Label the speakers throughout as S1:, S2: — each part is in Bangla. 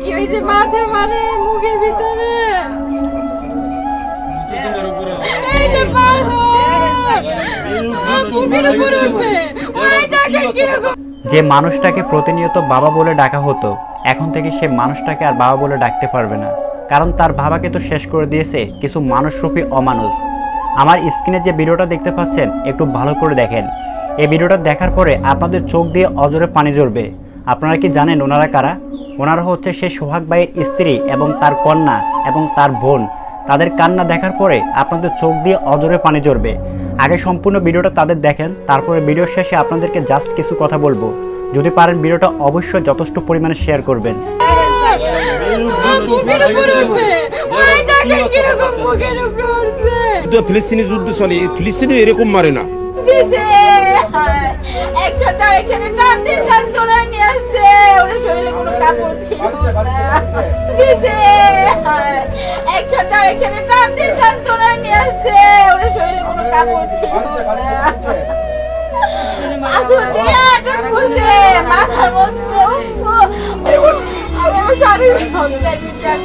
S1: কি হয়েছে মাথার মানে ভিতরে? যে ওই
S2: যে মানুষটাকে প্রতিনিয়ত বাবা বলে ডাকা হতো, এখন থেকে সে মানুষটাকে আর বাবা বলে ডাকতে পারবে না। কারণ তার বাবাকে তো শেষ করে দিয়েছে কিছু মানুষরূপী অমানুষ। আমার স্ক্রিনে যে ভিডিওটা দেখতে পাচ্ছেন, একটু ভালো করে দেখেন। এই ভিডিওটা দেখার পরে আপনাদের চোখ দিয়ে অজরে পানি জ্বরবে আপনারা কি জানেন ওনারা কারা? ওনারা হচ্ছে সে সোহাগ ভাইয়ের স্ত্রী এবং তার কন্যা এবং তার বোন। তাদের কান্না দেখার পরে আপনাদের চোখ দিয়ে অজরে পানি জ্বরবে আগে সম্পূর্ণ ভিডিওটা তাদের দেখেন তারপরে ভিডিও শেষে আপনাদেরকে জাস্ট কিছু কথা বলব। যদি পারেন ভিডিওটা অবশ্যই যথেষ্ট পরিমাণে শেয়ার করবেন।
S3: ফিলিস্তিনি যুদ্ধ চলে ফিলিস্তিনি এরকম মারে না।
S1: দিছে। একটা তার এখানে টান দিয়ে টান তোরা নিয়ে আসছে। ওর শরীরে কোনো কাপড় ছিল না। দিছে। একটা তার এখানে টান দিয়ে টান তোরা নিয়ে আসছে। ওর শরীরে কোনো কাপড় ছিল না। আগুন মাথার মধ্যে আমার স্বামীর হত্যার বিচার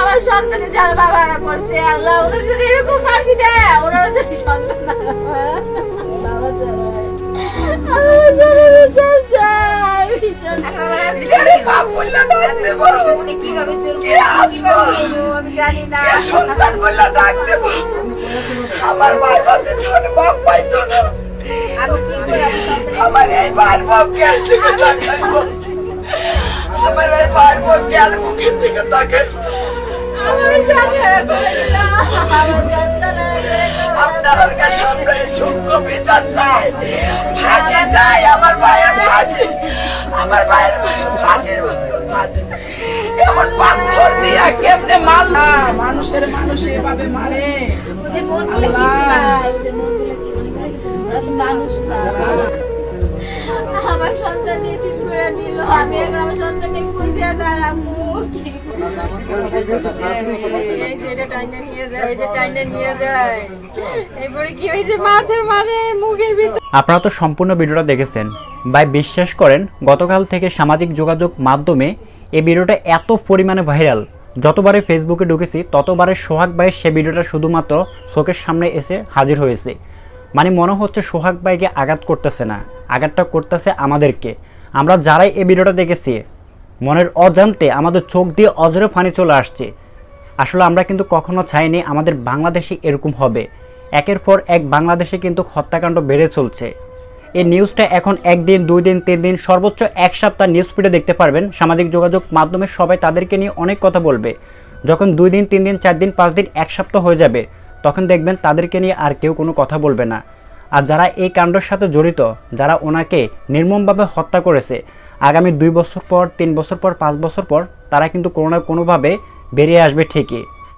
S1: আমার সন্তানে যার বাবারা করছে, আল্লাহ এরকম আমার বাচ্চা ছোট বাপ পাইতো না। আমার এই বাপ জ্ঞান থেকে তাকাইবো আমার এই বাপ জ্ঞান মুখের দিকে তাকাইবো আমার হারা করে দিলা। আমার সন্তান হারা করে আমরা এই সূক্ষ্ম বিচার চাই ফাঁসি চাই আমার ভাইয়ের ফাঁসি আমার ভাইয়ের ফাঁসির ফাঁসি এমন পাথর দিয়া কেমনে মাল মানুষের মানুষ এভাবে মারে।
S4: মানুষ
S2: আপনারা তো সম্পূর্ণ ভিডিওটা দেখেছেন। ভাই, বিশ্বাস করেন, গতকাল থেকে সামাজিক যোগাযোগ মাধ্যমে এই ভিডিওটা এত পরিমাণে ভাইরাল। যতবারে ফেসবুকে ঢুকেছি, ততবারে সোহাগ ভাইয়ের সে ভিডিওটা শুধুমাত্র চোখের সামনে এসে হাজির হয়েছে। মানে মনে হচ্ছে সোহাগ ভাইকে আঘাত করতেছে না, আঘাতটা করতেছে আমাদেরকে। আমরা যারাই এই ভিডিওটা দেখেছি, মনের অজান্তে আমাদের চোখ দিয়ে অজরে পানি চলে আসছে। আসলে আমরা কিন্তু কখনো চাইনি আমাদের বাংলাদেশে এরকম হবে। একের পর এক বাংলাদেশে কিন্তু হত্যাকাণ্ড বেড়ে চলছে। এই নিউজটা এখন একদিন, দুই দিন, তিন দিন, সর্বোচ্চ এক সপ্তাহ নিউজ ফিডে দেখতে পারবেন। সামাজিক যোগাযোগ মাধ্যমে সবাই তাদেরকে নিয়ে অনেক কথা বলবে। যখন দুই দিন, তিন দিন, চার দিন, পাঁচ দিন, এক সপ্তাহ হয়ে যাবে। তখন দেখবেন তাদেরকে নিয়ে আর কেউ কোনো কথা বলবে না। আর যারা এই কাণ্ডের সাথে জড়িত, যারা ওনাকে নির্মমভাবে হত্যা করেছে, আগামী দুই বছর পর, তিন বছর পর, পাঁচ বছর পর, তারা কিন্তু কোনো না কোনোভাবে বেরিয়ে আসবে ঠিকই।